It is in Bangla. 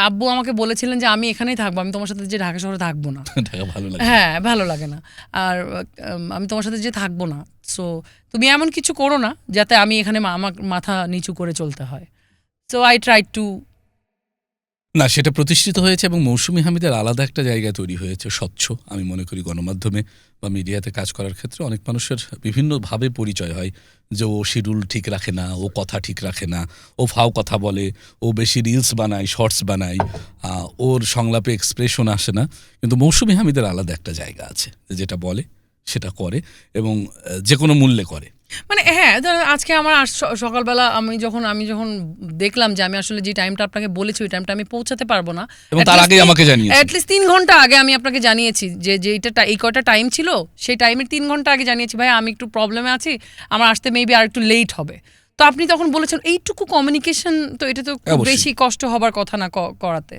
আব্বু আমাকে বলেছিলেন যে আমি এখানেই থাকব আমি তোমার সাথে যে ঢাকা শহরে থাকব না। ভালো লাগে। হ্যাঁ ভালো লাগে না। আর আমি তোমার সাথে যে থাকব না সো তুমি এমন কিছু করো না যাতে আমি এখানে মা- আমার মাথা নিচু করে চলতে হয়। সো আই ট্রাই টু না, সেটা প্রতিষ্ঠিত হয়েছে এবং মৌসুমি হামিদের আলাদা একটা জায়গা তৈরি হয়েছে, স্বচ্ছ, আমি মনে করি গণমাধ্যমে বা মিডিয়াতে কাজ করার ক্ষেত্রে। অনেক মানুষের বিভিন্নভাবে পরিচয় হয় যে ও শিডিউল ঠিক রাখে না, ও কথা ঠিক রাখে না, ও ফাও কথা বলে, ও বেশি রিলস বানায় শর্টস বানায় ওর সংলাপে এক্সপ্রেশন আসে না। কিন্তু মৌসুমি হামিদের আলাদা একটা জায়গা আছে, যেটা বলে, সেটা করে এবং যে কোনো মূল্যে করে। মানে হ্যাঁ ধরো আজকে আমার সকালবেলা আমি যখন আমি যখন দেখলাম যে আমি আসলে যে টাইমটা আপনাকে বলেছি ওই টাইমটা আমি পৌঁছাতে পারব না। এবং তার আগেই আমাকে জানিয়েছে। অ্যাটলিস্ট তিন ঘণ্টা আগে আমি আপনাকে জানিয়েছি যে যে এটা এই কয়টা টাইম ছিল সেই টাইমের তিন ঘণ্টা আগে জানিয়েছি ভাই আমি একটু প্রবলেমে আছি আমার আসতে মেবি আর একটু লেট হবে। তো আপনি তখন বলেছেন এইটুকু কমিউনিকেশন তো এটা তো খুব বেশি কষ্ট হবার কথা না করাতে।